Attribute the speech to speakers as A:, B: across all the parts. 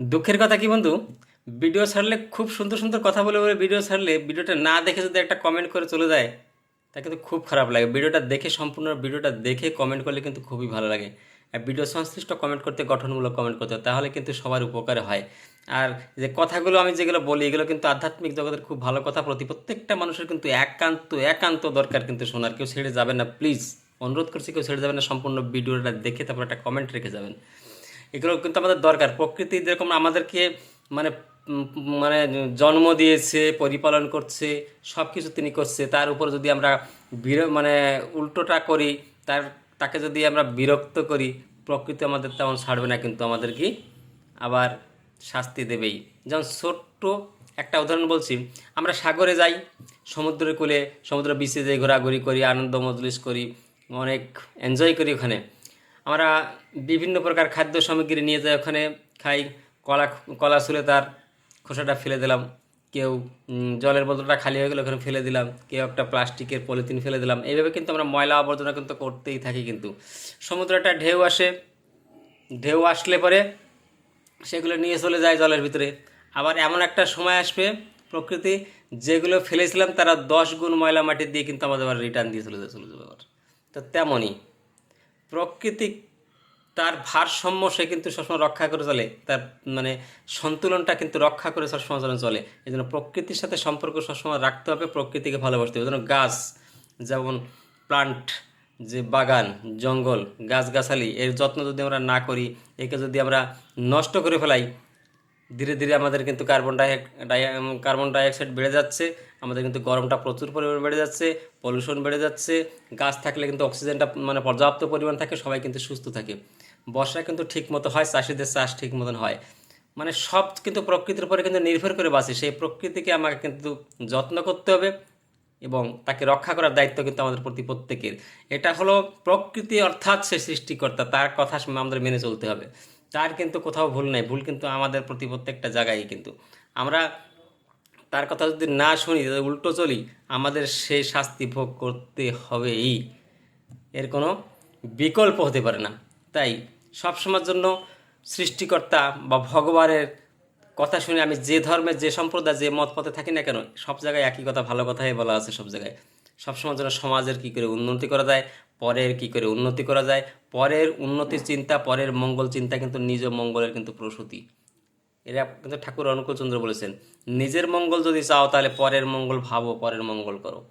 A: দুঃখের কথা কি বন্ধু? ভিডিও ছাড়লে খুব সুন্দর সুন্দর কথা বলে বলে ভিডিও ছাড়লে ভিডিওটা না দেখে যদি একটা কমেন্ট করে চলে যায়, তা কিন্তু খুব খারাপ লাগে। ভিডিওটা দেখে সম্পূর্ণ ভিডিওটা দেখে কমেন্ট করলে কিন্তু খুবই ভালো লাগে। আর ভিডিও সংশ্লিষ্ট কমেন্ট করতে, গঠনমূলক কমেন্ট করতে, তাহলে কিন্তু সবার উপকার হয়। আর যে কথাগুলো আমি যেগুলো বলি, এগুলো কিন্তু আধ্যাত্মিক জগতের খুব ভালো কথা। প্রতি প্রত্যেকটা মানুষের কিন্তু একান্ত একান্ত দরকার কিন্তু শোনার। কেউ ছেড়ে যাবেন না প্লিজ অনুরোধ করছি, কেউ ছেড়ে যাবেন না, সম্পূর্ণ ভিডিওটা দেখে তারপর একটা কমেন্ট রেখে যাবেন। এগুলো কিন্তু আমাদের দরকার। প্রকৃতি যেরকম আমাদেরকে মানে মানে জন্ম দিয়েছে, পরিপালন করছে সব কিছু তিনি করছে, তার উপর যদি আমরা বির মানে উল্টোটা করি, তার, তাকে যদি আমরা বিরক্ত করি, প্রকৃতি আমাদের তেমন ছাড়বে না, কিন্তু আমাদের কি? আবার শাস্তি দেবেই। যেমন ছোট্ট একটা উদাহরণ বলছি, আমরা সাগরে যাই, সমুদ্রের কূলে সমুদ্র বিচে যাই ঘোরাঘুরি করি, আনন্দ মজলিস করি, অনেক এনজয় করি ওখানে। আমরা বিভিন্ন প্রকার খাদ্য সামগ্রী নিয়ে যাই ওখানে, খাই, কলা কলা ছুলে তার খোসাটা ফেলে দিলাম, কেউ জলের বোতলটা খালি হয়ে গেলে ওখানে ফেলে দিলাম, কেউ একটা প্লাস্টিকের পলিথিন ফেলে দিলাম। এইভাবে কিন্তু আমরা ময়লা আবর্জনা কিন্তু করতেই থাকি কিন্তু। সমুদ্রে একটা ঢেউ আসে, ঢেউ আসলে পরে সেগুলো নিয়ে চলে যায় জলের ভিতরে। আবার এমন একটা সময় আসবে, প্রকৃতি যেগুলো ফেলেছিলাম তারা দশ গুণ ময়লা মাটি দিয়ে কিন্তু আমাদের আবার রিটার্ন দিয়ে চলে চলে যাবে আবার। তো তেমনই। প্রকৃতি তার ভারসাম্য সে কিন্তু সবসময় রক্ষা করে চলে। তার মানে সন্তুলনটা কিন্তু রক্ষা করে সবসময় যেন চলে। এই জন্য প্রকৃতির সাথে সম্পর্ক সবসময় রাখতে হবে, প্রকৃতিকে ভালোবাসতে হবে। যেন গাছ, যেমন প্লান্ট যে বাগান, জঙ্গল, গাছগাছালি, এর যত্ন যদি আমরা না করি, একে যদি আমরা নষ্ট করে ফেলাই ধীরে ধীরে আমাদের কিন্তু কার্বন ডাই কার্বন ডাইঅক্সাইড বেড়ে যাচ্ছে, আমাদের কিন্তু গরমটা প্রচুর পরিমাণে বেড়ে যাচ্ছে পলিউশন বেড়ে যাচ্ছে, গাছ থাকলে কিন্তু অক্সিজেনটা মানে পর্যাপ্ত পরিমাণ থাকে, সবাই কিন্তু সুস্থ থাকে। বর্ষা কিন্তু ঠিক মতো হয়, চাষিদের চাষ ঠিক মতন হয়। মানে সব কিন্তু প্রকৃতির উপরে কিন্তু নির্ভর করে বাঁচে, সেই প্রকৃতিকে আমাকে কিন্তু যত্ন করতে হবে এবং তাকে রক্ষা করার দায়িত্ব কিন্তু আমাদের প্রতি প্রত্যেকের। এটা হলো প্রকৃতি অর্থাৎ সে সৃষ্টিকর্তা, তার কথা আমাদের মেনে চলতে হবে। তার কিন্তু কোথাও ভুল নেই, ভুল কিন্তু আমাদের প্রতি প্রত্যেকটা জায়গায় কিন্তু। আমরা তার কথা যদি না শুনি উল্টো চলি, আমাদের সেই শাস্তি ভোগ করতে হবেই। এর কোনো বিকল্প হতে পারে না। তাই সবসময়ের জন্য সৃষ্টিকর্তা বা ভগবানের কথা শুনে আমি যে ধর্মের, যে সম্প্রদায়, যে মত পথে থাকি না কেন, সব জায়গায় একই কথা, ভালো কথাই বলা আছে সব জায়গায়। সবসময় জন্য সমাজের কী করে উন্নতি করা যায় পরের কী করে উন্নতি করা যায়? পরের উন্নতির চিন্তা, পরের মঙ্গল চিন্তা কিন্তু নিজ মঙ্গলের কিন্তু প্রসূতি। এরা কিন্তু ঠাকুর অনুকূলচন্দ্র বলেছেন, নিজের মঙ্গল যদি চাও তাহলে পরের মঙ্গল ভাবো, পরের মঙ্গল করো।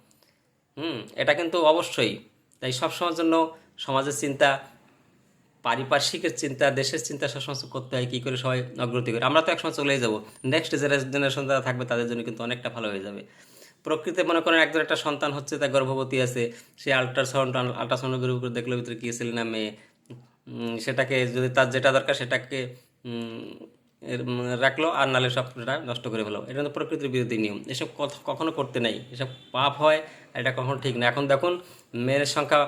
A: হুম, এটা কিন্তু অবশ্যই। তাই সবসময়ের জন্য সমাজের চিন্তা, পারিপার্শ্বিকের চিন্তা, দেশের চিন্তা সবসময় করতে হয়, কী করে সবাই অগ্রগতি করে। আমরা তো একসময় চলেই যাব। নেক্সট জেনারেশন যারা থাকবে তাদের জন্য কিন্তু অনেকটা ভালো হয়ে যাবে। প্রকৃতি মনে করেন একজন একটা সন্তান হচ্ছে, তার গর্ভবতী আছে, সে আল্ট্রাসাউন্ড আল্ট্রাসাউন্ডের উপরে দেখল ভিতরে কী ছেলে না মেয়ে? সেটাকে যদি তার যেটা দরকার সেটাকে রাখল, আর নালে সব সেটা নষ্ট করে ফেলো। এটা কিন্তু প্রকৃতির বিরোধী নিয়ম। এসব কখনো করতে নেই। এসব পাপ হয় এটা কখনো ঠিক না। এখন দেখুন, মেয়ের সংখ্যা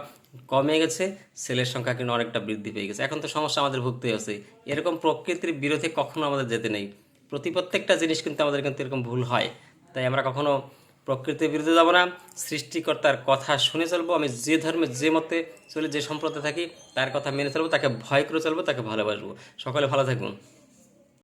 A: কমে গেছে, ছেলের সংখ্যা কিন্তু অনেকটা বৃদ্ধি পেয়ে গেছে। এখন তো সমস্যা আমাদের ভুগতে আছে। এরকম প্রকৃতির বিরোধে কখনো আমাদের যেতে নেই। প্রতি প্রত্যেকটা জিনিস কিন্তু আমাদের কিন্তু এরকম ভুল হয়। তাই আমরা কখনো প্রকৃতির বিরুদ্ধে যাব না, সৃষ্টিকর্তার কথা শুনে চলবো, আমি যে ধর্মে, যে মতে চলে, যে সম্প্রদায় থাকি, তার কথা মেনে চলবো, তাকে ভয় করে চলবো, তাকে ভালোবাসবো। সকলে ভালো থাকুন।